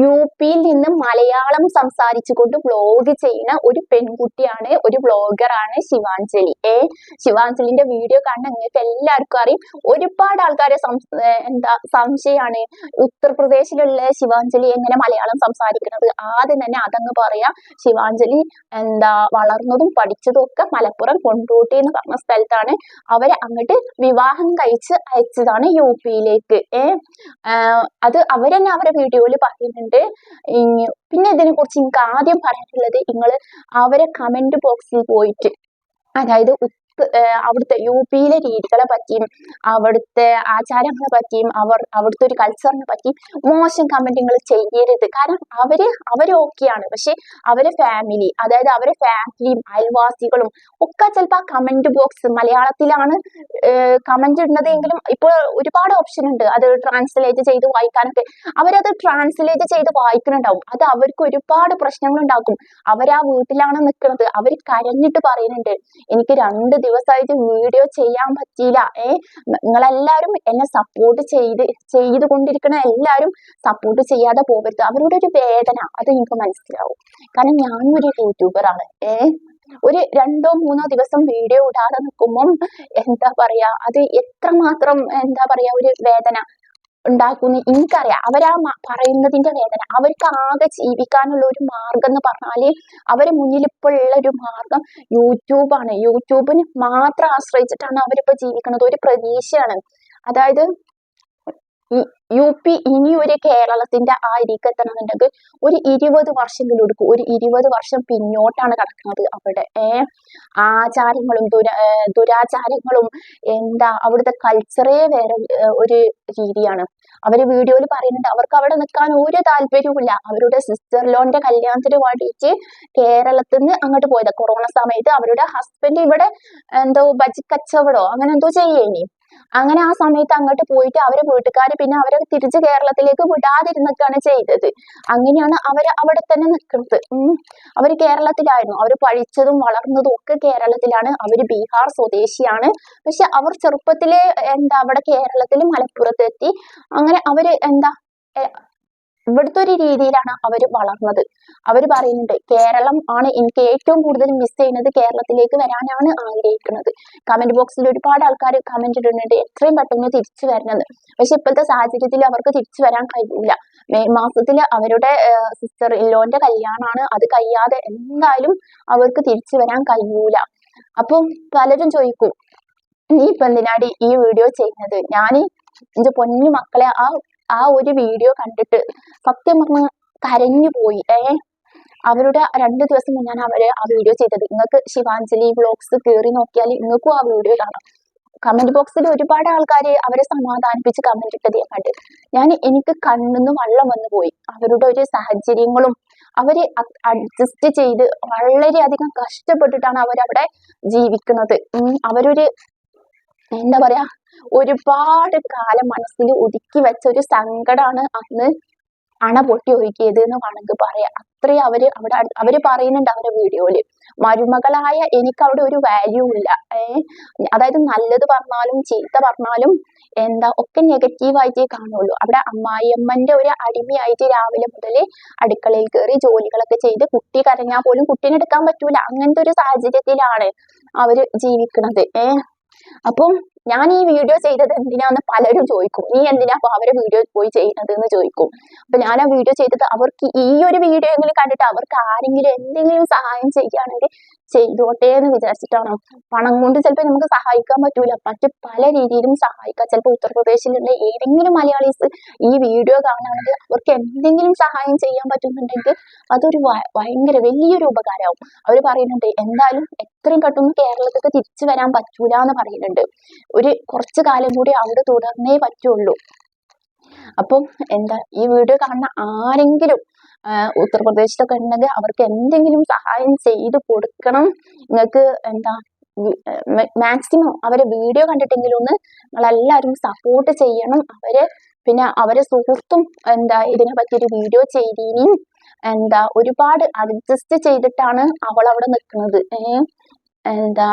U പിയിൽ നിന്ന് മലയാളം സംസാരിച്ചുകൊണ്ട് വ്ലോഗ് ചെയ്യുന്ന ഒരു പെൺകുട്ടിയാണ് ഒരു വ്ലോഗറാണ് ശിവാഞ്ജലി. ഏ ശിവാഞ്ജലിന്റെ വീഡിയോ കാണുന്ന നിങ്ങൾക്ക് എല്ലാവർക്കും അറിയും. ഒരുപാട് ആൾക്കാരെ എന്താ സംശയമാണ്. ഉത്തർപ്രദേശിലുള്ള ശിവാഞ്ജലി എങ്ങനെ മലയാളം സംസാരിക്കുന്നത്? ആദ്യം തന്നെ അതങ്ങ് പറയാം. ശിവാഞ്ജലി എന്താ വളർന്നതും പഠിച്ചതും ഒക്കെ മലപ്പുറം കൊണ്ടോട്ടി എന്ന് പറഞ്ഞ സ്ഥലത്താണ്. അവരെ അങ്ങോട്ട് വിവാഹം കഴിച്ച് അയച്ചതാണ് യു പിയിലേക്ക്. ഏ അത് അവരെന്നെ അവരുടെ വീഡിയോയിൽ പറയുന്നുണ്ട്. ഇനി- പിന്നെ ഇതിനെ കുറിച്ച് എനിക്ക് ആദ്യം പറയാനുള്ളത് നിങ്ങൾ അവരെ കമന്റ് ബോക്സിൽ പോയിട്ട് അതായത് അവിടുത്തെ യു പിയിലെ രീതികളെ പറ്റിയും അവിടുത്തെ ആചാരങ്ങളെ പറ്റിയും അവർ അവിടുത്തെ ഒരു കൾച്ചറിനെ പറ്റിയും മോശം കമന്റുകൾ ചെയ്യരുത്. കാരണം അവർ ഓക്കെയാണ് പക്ഷെ അവരെ ഫാമിലി അതായത് അവരെ ഫാമിലിയും അയൽവാസികളും ഒക്കെ ചിലപ്പോൾ ആ കമന്റ് ബോക്സ് മലയാളത്തിലാണ് കമന്റ് ഇടുന്നതെങ്കിലും ഇപ്പോൾ ഒരുപാട് ഓപ്ഷൻ ഉണ്ട്. അത് ട്രാൻസ്ലേറ്റ് ചെയ്ത് വായിക്കാനൊക്കെ. അവരത് ട്രാൻസ്ലേറ്റ് ചെയ്ത് വായിക്കുന്നുണ്ടാവും. അത് അവർക്ക് ഒരുപാട് പ്രശ്നങ്ങൾ ഉണ്ടാക്കും. അവരാ വീട്ടിലാണ് നിൽക്കുന്നത്. അവർ കരഞ്ഞിട്ട് പറയുന്നുണ്ട് എനിക്ക് രണ്ട് ദിവസമായിട്ട് വീഡിയോ ചെയ്യാൻ പറ്റിയില്ല. ഏ നിങ്ങളെല്ലാവരും എന്നെ സപ്പോർട്ട് ചെയ്ത് ചെയ്തുകൊണ്ടിരിക്കണ എല്ലാവരും സപ്പോർട്ട് ചെയ്യാതെ പോകരുത്. അവരുടെ ഒരു വേദന അത് എനിക്ക് മനസ്സിലാവും. കാരണം ഞാനും ഒരു യൂട്യൂബറാണ് ഏ ഒരു രണ്ടോ മൂന്നോ ദിവസം വീഡിയോ ഇടാതെ നിൽക്കുമ്പം എന്താ പറയാ അത് എത്രമാത്രം എന്താ പറയാ ഒരു വേദന. ഉണ്ടാക്കുന്നു എനിക്കറിയാം. അവരാ പറയുന്നതിന്റെ വേദന അവർക്ക് ആകെ ജീവിക്കാനുള്ള ഒരു മാർഗം എന്ന് പറഞ്ഞാൽ അവരെ മുന്നിൽ ഇപ്പോൾ ഉള്ള ഒരു മാർഗം യൂട്യൂബാണ്. യൂട്യൂബിന് മാത്രം ആശ്രയിച്ചിട്ടാണ് അവരിപ്പോ ജീവിക്കുന്നത്. ഒരു പ്രതീക്ഷയാണ്. അതായത് യു പി ഇനി ഒരു കേരളത്തിന്റെ ആ രീതിക്ക് എത്തണമെന്നുണ്ടെങ്കിൽ ഒരു ഇരുപത് വർഷമെങ്കിലും എടുക്കും ഒരു ഇരുപത് വർഷം പിന്നോട്ടാണ് കിടക്കുന്നത് അവിടെ. ഏ? ആചാരങ്ങളും ദുര ദുരാചാരങ്ങളും എന്താ അവിടുത്തെ കൾച്ചറേ വേറെ ഒരു രീതിയാണ്. അവർ വീഡിയോയിൽ പറയുന്നുണ്ട് അവർക്ക് അവിടെ നിൽക്കാൻ ഒരു താല്പര്യവുമില്ല. അവരുടെ സിസ്റ്റർ ലോന്റെ കല്യാണത്തിന് വേണ്ടിയിട്ട് കേരളത്തിൽ നിന്ന് അങ്ങോട്ട് പോയത്. കൊറോണ സമയത്ത് അവരുടെ ഹസ്ബൻഡ് ഇവിടെ എന്തോ ബജി കച്ചവടോ അങ്ങനെ എന്തോ ചെയ്യേനി. അങ്ങനെ ആ സമയത്ത് അങ്ങോട്ട് പോയിട്ട് അവരെ വീട്ടുകാർ പിന്നെ അവരെ തിരിച്ച് കേരളത്തിലേക്ക് വിടാതിരുന്നൊക്കെയാണ് ചെയ്തത്. അങ്ങനെയാണ് അവർ അവിടെ തന്നെ നിൽക്കുന്നത്. അവർ കേരളത്തിലായിരുന്നു. അവർ പഠിച്ചതും വളർന്നതും ഒക്കെ കേരളത്തിലാണ്. അവർ ബീഹാർ സ്വദേശിയാണ്. പക്ഷെ അവർ ചെറുപ്പത്തിലെ എന്താ അവിടെ കേരളത്തിൽ മലപ്പുറത്തെത്തി. അങ്ങനെ അവർ എന്താ ഇവിടുത്തെ ഒരു രീതിയിലാണ് അവർ വളർന്നത്. അവർ പറയുന്നുണ്ട് കേരളം ആണ് എനിക്ക് ഏറ്റവും കൂടുതൽ മിസ് ചെയ്യുന്നത് കേരളത്തിലേക്ക് വരാനാണ് ആഗ്രഹിക്കുന്നത്. കമന്റ് ബോക്സിൽ ഒരുപാട് ആൾക്കാർ കമന്റ് ഇടുന്നുണ്ട് എത്രയും പെട്ടെന്ന് തിരിച്ചു വരണമെന്ന്. പക്ഷെ ഇപ്പോഴത്തെ സാഹചര്യത്തിൽ അവർക്ക് തിരിച്ചു വരാൻ കഴിയില്ല. മെയ് മാസത്തിൽ അവരുടെ സിസ്റ്റർ ഇല്ലോന്റെ കല്യാണമാണ് അത് കഴിയാതെ എന്തായാലും അവർക്ക് തിരിച്ചു വരാൻ കഴിയൂല. അപ്പം പലരും ചോദിക്കും നീ ഇപ്പൊ എന്തിനാടി ഈ വീഡിയോ ചെയ്യുന്നത്? ഞാൻ എന്റെ പൊന്നു മക്കളെ ആ ആ ഒരു വീഡിയോ കണ്ടിട്ട് സത്യം പറഞ്ഞ കരഞ്ഞു പോയി. ഏ? അവരുടെ രണ്ട് ദിവസം മുന്നാണ് അവർ ആ വീഡിയോ ചെയ്തത്. നിങ്ങൾക്ക് ശിവാഞ്ജലി വ്ളോഗ്സ് കയറി നോക്കിയാൽ നിങ്ങൾക്കും ആ വീഡിയോ കാണാം. കമന്റ് ബോക്സിൽ ഒരുപാട് ആൾക്കാർ അവരെ സമാധാനിപ്പിച്ച് കമന്റ് ഇട്ടത് ഞാൻ കണ്ട് ഞാൻ എനിക്ക് കണ്ണിന്ന് വള്ളം വന്നു പോയി. അവരുടെ ഒരു സാഹചര്യങ്ങളും അവർ അഡ്ജസ്റ്റ് ചെയ്ത് വളരെയധികം കഷ്ടപ്പെട്ടിട്ടാണ് അവരവിടെ ജീവിക്കുന്നത്. അവരൊരു എന്താ പറയാ ഒരുപാട് കാലം മനസ്സിൽ ഒതുക്കി വെച്ച ഒരു സങ്കടമാണ് അന്ന് അണ പൊട്ടി ഒഴുകിയത് എന്ന് വേണമെങ്കിൽ പറയാം. അത്രയും അവർ അവിടെ അവർ പറയുന്നുണ്ട് അവരുടെ വീഡിയോയിൽ. മരുമകളായ എനിക്ക് അവിടെ ഒരു വാല്യൂ ഇല്ല. ഏഹ് അതായത് നല്ലത് പറഞ്ഞാലും ചീത്ത പറഞ്ഞാലും എന്താ ഒക്കെ നെഗറ്റീവ് ആയിട്ടേ കാണുള്ളൂ. അവിടെ അമ്മായിയമ്മന്റെ ഒരു അടിമയായിട്ട് രാവിലെ മുതൽ അടുക്കളയിൽ കയറി ജോലികളൊക്കെ ചെയ്ത് കുട്ടി കരഞ്ഞാൽ പോലും കുട്ടീനെ എടുക്കാൻ പറ്റൂല. അങ്ങനത്തെ ഒരു സാഹചര്യത്തിലാണ് അവർ ജീവിക്കുന്നത് ഏഹ് അപ്പം ഞാൻ ഈ വീഡിയോ ചെയ്തത് എന്തിനാന്ന് പലരും ചോദിക്കും. നീ എന്തിനാ അപ്പൊ അവരെ വീഡിയോ പോയി ചെയ്യുന്നത് എന്ന് ചോദിക്കും? അപ്പൊ ഞാൻ ആ വീഡിയോ ചെയ്തത് അവർക്ക് ഈ ഒരു വീഡിയോ എങ്കിലും കണ്ടിട്ട് അവർക്ക് ആരെങ്കിലും എന്തെങ്കിലും സഹായം ചെയ്യുകയാണെങ്കിൽ ചെയ്തോട്ടെ എന്ന് വിചാരിച്ചിട്ടാണോ. പണം കൊണ്ട് ചിലപ്പോൾ നമുക്ക് സഹായിക്കാൻ പറ്റൂല. മറ്റു പല രീതിയിലും സഹായിക്കാം. ചിലപ്പോൾ ഉത്തർപ്രദേശിലുള്ള ഏതെങ്കിലും മലയാളീസ് ഈ വീഡിയോ കാണുകയാണെങ്കിൽ അവർക്ക് എന്തെങ്കിലും സഹായം ചെയ്യാൻ പറ്റുന്നുണ്ടെങ്കിൽ അതൊരു ഭയങ്കര വലിയൊരു ഉപകാരമാവും. അവർ പറയുന്നുണ്ട് എന്തായാലും എത്രയും പെട്ടെന്ന് കേരളത്തിലേക്ക് തിരിച്ചു വരാൻ പറ്റൂല എന്ന് പറയുന്നുണ്ട്. ഒരു കുറച്ചു കാലം കൂടി അവിടെ തുടർന്നേ പറ്റുള്ളൂ. അപ്പം എന്താ ഈ വീഡിയോ കാണുന്ന ആരെങ്കിലും ഉത്തർപ്രദേശിലൊക്കെ ഉണ്ടെങ്കിൽ അവർക്ക് എന്തെങ്കിലും സഹായം ചെയ്ത് കൊടുക്കണം. നിങ്ങൾക്ക് എന്താ മാക്സിമം അവരെ വീഡിയോ കണ്ടിട്ടെങ്കിലും ഒന്ന് നിങ്ങളെല്ലാവരും സപ്പോർട്ട് ചെയ്യണം. അവരെ പിന്നെ അവരെ സുഹൃത്തും എന്താ ഇതിനെ പറ്റി ഒരു വീഡിയോ ചെയ്തീനും. എന്താ ഒരുപാട് അഡ്ജസ്റ്റ് ചെയ്തിട്ടാണ് അവൾ അവിടെ നിൽക്കുന്നത്. എന്താ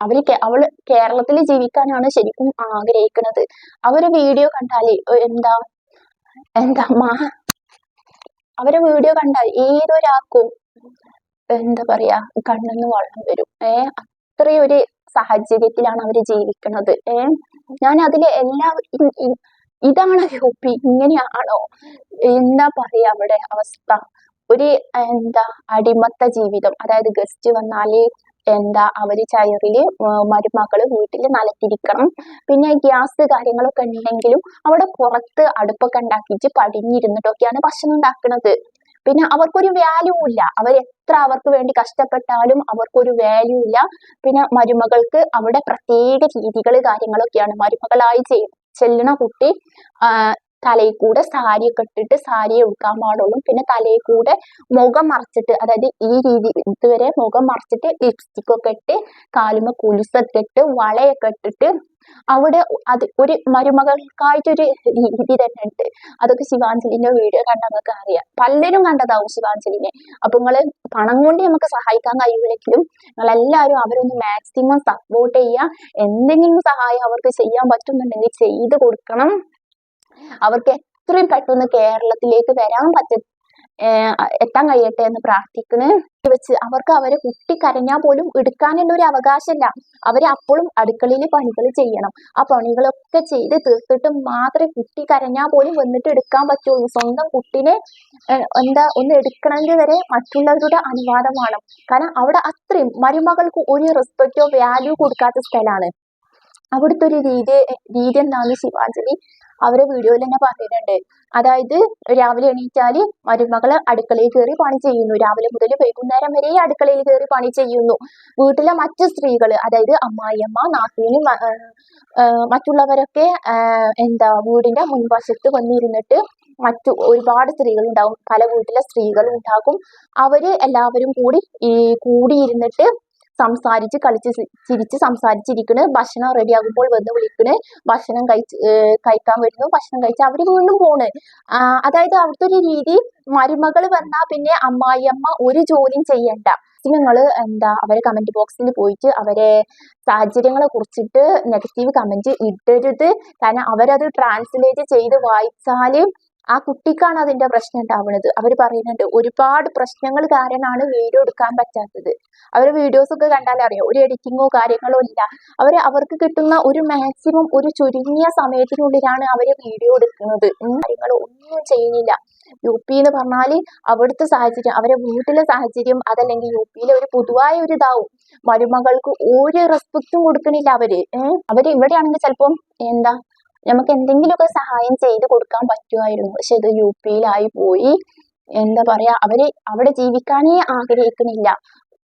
അവർ അവൾ കേരളത്തിൽ ജീവിക്കാനാണ് ശരിക്കും ആഗ്രഹിക്കുന്നത് അവർ വീഡിയോ കണ്ടാൽ എന്താ എന്താ മാ അവരെ വീഡിയോ കണ്ടാൽ ഏതൊരാൾക്കും എന്താ പറയാ കണ്ണെന്ന് വെള്ളം വരും. ഏ അത്രയും ഒരു സാഹചര്യത്തിലാണ് അവർ ജീവിക്കുന്നത്. ഏ ഞാൻ അതിൽ എല്ലാ ഇതാണ് യു ഇങ്ങനെയാണോ? എന്താ പറയാ അവിടെ അവസ്ഥ? ഒരു എന്താ അടിമത്ത ജീവിതം. അതായത് ഗസ്റ്റ് വന്നാൽ എന്താ അവർ ചയറിൽ മരുമക്കൾ വീട്ടിൽ വീട്ടിൽ നിലത്തിരിക്കണം പിന്നെ ഗ്യാസ് കാര്യങ്ങളൊക്കെ ഉണ്ടെങ്കിലും അവിടെ പുറത്ത് അടുപ്പൊക്കെ ഉണ്ടാക്കിയിട്ട് പടിഞ്ഞിരുന്നിട്ടൊക്കെയാണ് ഭക്ഷണം ഉണ്ടാക്കുന്നത് പിന്നെ അവർക്കൊരു വാല്യൂ ഇല്ല. അവർ എത്ര അവർക്ക് വേണ്ടി കഷ്ടപ്പെട്ടാലും അവർക്കൊരു വാല്യൂ ഇല്ല. പിന്നെ മരുമകൾക്ക് അവിടെ പ്രത്യേക രീതികൾ കാര്യങ്ങളൊക്കെയാണ്. മരുമകളായി ചെയ്യും ചെല്ലണ കുട്ടി തലയിൽ കൂടെ സാരിയൊക്കെ ഇട്ടിട്ട് സാരി ഉടുക്കാൻ പാടുള്ളൂ. പിന്നെ തലയിൽ കൂടെ മുഖം മറച്ചിട്ട് അതായത് ഈ രീതി ഇതുവരെ മുഖം മറച്ചിട്ട് ലിപ്സ്റ്റിക് ഒക്കെ ഇട്ട് കാലുമ കുലുസൊക്കെ ഇട്ട് വളയൊക്കെ ഇട്ടിട്ട് അവിടെ അത് ഒരു മരുമകൾക്കായിട്ടൊരു രീതി തന്നെ ഉണ്ട്. അതൊക്കെ ശിവാഞ്ജലിന്റെ വീഡിയോ കണ്ട നമുക്ക് അറിയാം. പലരും കണ്ടതാവും ശിവാഞ്ജലിനെ. അപ്പൊ നിങ്ങൾ പണം കൊണ്ട് നമുക്ക് സഹായിക്കാൻ കഴിയുമെങ്കിലും നിങ്ങൾ എല്ലാവരും അവരൊന്ന് മാക്സിമം സപ്പോർട്ട് ചെയ്യുക. എന്തെങ്കിലും സഹായം അവർക്ക് ചെയ്യാൻ പറ്റുന്നുണ്ടെങ്കിൽ ചെയ്ത് കൊടുക്കണം. അവർക്ക് എത്രയും പെട്ടെന്ന് കേരളത്തിലേക്ക് വരാൻ പറ്റ. എത്താൻ കഴിയട്ടെ എന്ന് പ്രാർത്ഥിക്കണ്. വെച്ച് അവർക്ക് അവരെ കുട്ടി കരഞ്ഞാൽ പോലും എടുക്കാനുള്ള ഒരു അവകാശമില്ല. അവരെ അപ്പോഴും അടുക്കളയിൽ പണികൾ ചെയ്യണം. ആ പണികളൊക്കെ ചെയ്ത് തീർത്തിട്ട് മാത്രമേ കുട്ടി കരഞ്ഞാൽ പോലും വന്നിട്ട് എടുക്കാൻ പറ്റുള്ളൂ. സ്വന്തം കുട്ടിനെ എന്താ ഒന്ന് എടുക്കണമെങ്കിൽ വരെ മറ്റുള്ളവരുടെ അനുവാദം വേണം. കാരണം അവിടെ അത്രയും മരുമകൾക്ക് ഒരു റെസ്പെക്റ്റോ വാല്യൂ കൊടുക്കാത്ത സ്ഥലമാണ്. അവിടുത്തെ ഒരു രീതി രീതി എന്താന്ന് ശിവാഞ്ജലി അവരെ വീഡിയോയിൽ തന്നെ പറയുന്നുണ്ട് അതായത് രാവിലെ എണീറ്റാൽ മരുമകൾ അടുക്കളയിൽ കയറി പണി ചെയ്യുന്നു. രാവിലെ മുതൽ വൈകുന്നേരം വരെ അടുക്കളയിൽ കയറി പണി ചെയ്യുന്നു. വീട്ടിലെ മറ്റു സ്ത്രീകൾ അതായത് അമ്മായിയമ്മ നാത്തൂന് മറ്റുള്ളവരൊക്കെ എന്താ വീടിന്റെ മുൻവശത്ത് വന്നിരുന്നിട്ട് മറ്റു ഒരുപാട് സ്ത്രീകൾ ഉണ്ടാകും പല വീട്ടിലെ സ്ത്രീകളും ഉണ്ടാകും അവർ എല്ലാവരും കൂടി ഈ കൂടിയിരുന്നിട്ട് സംസാരിച്ച് കളിച്ച് ചിരിച്ച് സംസാരിച്ചിരിക്കണ്. ഭക്ഷണം റെഡി ആകുമ്പോൾ വന്ന് വിളിക്കണ്. ഭക്ഷണം കഴിച്ച് കഴിക്കാൻ വരുന്നു. ഭക്ഷണം കഴിച്ച് അവർ വീണ്ടും പോണ്. അതായത് അവിടുത്തെ ഒരു രീതി മരുമകൾ വന്നാൽ പിന്നെ അമ്മായിയമ്മ ഒരു ജോലിയും ചെയ്യണ്ട. നിങ്ങൾ എന്താ അവരെ കമന്റ് ബോക്സിൽ പോയിട്ട് അവരെ സാഹചര്യങ്ങളെ കുറിച്ചിട്ട് നെഗറ്റീവ് കമന്റ് ഇടരുത്. കാരണം അവരത് ട്രാൻസ്ലേറ്റ് ചെയ്ത് വായിച്ചാൽ ആ കുട്ടിക്കാണ് അതിന്റെ പ്രശ്നം ഉണ്ടാവുന്നത് അവർ പറയുന്നുണ്ട് ഒരുപാട് പ്രശ്നങ്ങൾ കാരണമാണ് വീഡിയോ എടുക്കാൻ പറ്റാത്തത്. അവർ വീഡിയോസ് ഒക്കെ കണ്ടാൽ അറിയാം ഒരു എഡിറ്റിങ്ങോ കാര്യങ്ങളോ ഇല്ല. അവർ അവർക്ക് കിട്ടുന്ന ഒരു മാക്സിമം ഒരു ചുരുങ്ങിയ സമയത്തിനുള്ളിലാണ് അവർ വീഡിയോ എടുക്കുന്നത്. കാര്യങ്ങൾ ഒന്നും ചെയ്യുന്നില്ല. യു പി എന്ന് പറഞ്ഞാൽ അവിടുത്തെ സാഹചര്യം അവരെ വീട്ടിലെ സാഹചര്യം അതല്ലെങ്കിൽ യു പിയിലെ ഒരു പൊതുവായ ഒരു ഇതാവും. മരുമകൾക്ക് ഒരു റെസ്പെക്റ്റും കൊടുക്കുന്നില്ല അവർ. അവർ ഇവിടെയാണെങ്കിൽ ചിലപ്പം എന്താ നമുക്ക് എന്തെങ്കിലുമൊക്കെ സഹായം ചെയ്ത് കൊടുക്കാൻ പറ്റുമായിരുന്നു. പക്ഷെ ഇത് യു പിയിലായി പോയി. എന്താ പറയാ അവർ അവിടെ ജീവിക്കാനേ ആഗ്രഹിക്കുന്നില്ല.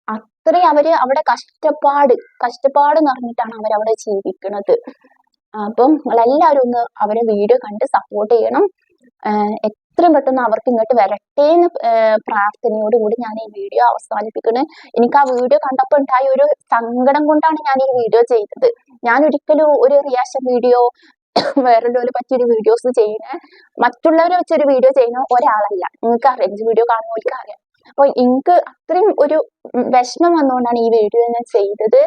അത്രയും അവർ അവിടെ കഷ്ടപ്പാട് കഷ്ടപ്പാട് നിറഞ്ഞിട്ടാണ് അവരവിടെ ജീവിക്കുന്നത്. അപ്പം നിങ്ങളെല്ലാവരും ഒന്ന് അവരെ വീഡിയോ കണ്ട് സപ്പോർട്ട് ചെയ്യണം. എത്രയും പെട്ടെന്ന് അവർക്ക് ഇങ്ങോട്ട് വരട്ടെ എന്ന് പ്രാർത്ഥനയോട് കൂടി ഞാൻ ഈ വീഡിയോ അവസാനിപ്പിക്കുന്നത് എനിക്ക് ആ വീഡിയോ കണ്ടപ്പോൾ ഉണ്ടായ ഒരു സങ്കടം കൊണ്ടാണ് ഞാൻ ഈ വീഡിയോ ചെയ്തത്. ഞാൻ ഒരിക്കലും ഒരു റിയാക്ഷൻ വീഡിയോ വേറെ പറ്റിയൊരു വീഡിയോസ് ചെയ്യുന്ന. മറ്റുള്ളവരെ വെച്ചൊരു വീഡിയോ ചെയ്യുന്ന ഒരാളല്ല. നിങ്ങൾക്ക് അറിയാം വീഡിയോ കാണുന്നവർക്ക് അറിയാം അപ്പൊ എനിക്ക് അത്രയും ഒരു വിഷമം വന്നുകൊണ്ടാണ് ഈ വീഡിയോ ഞാൻ ചെയ്തത്.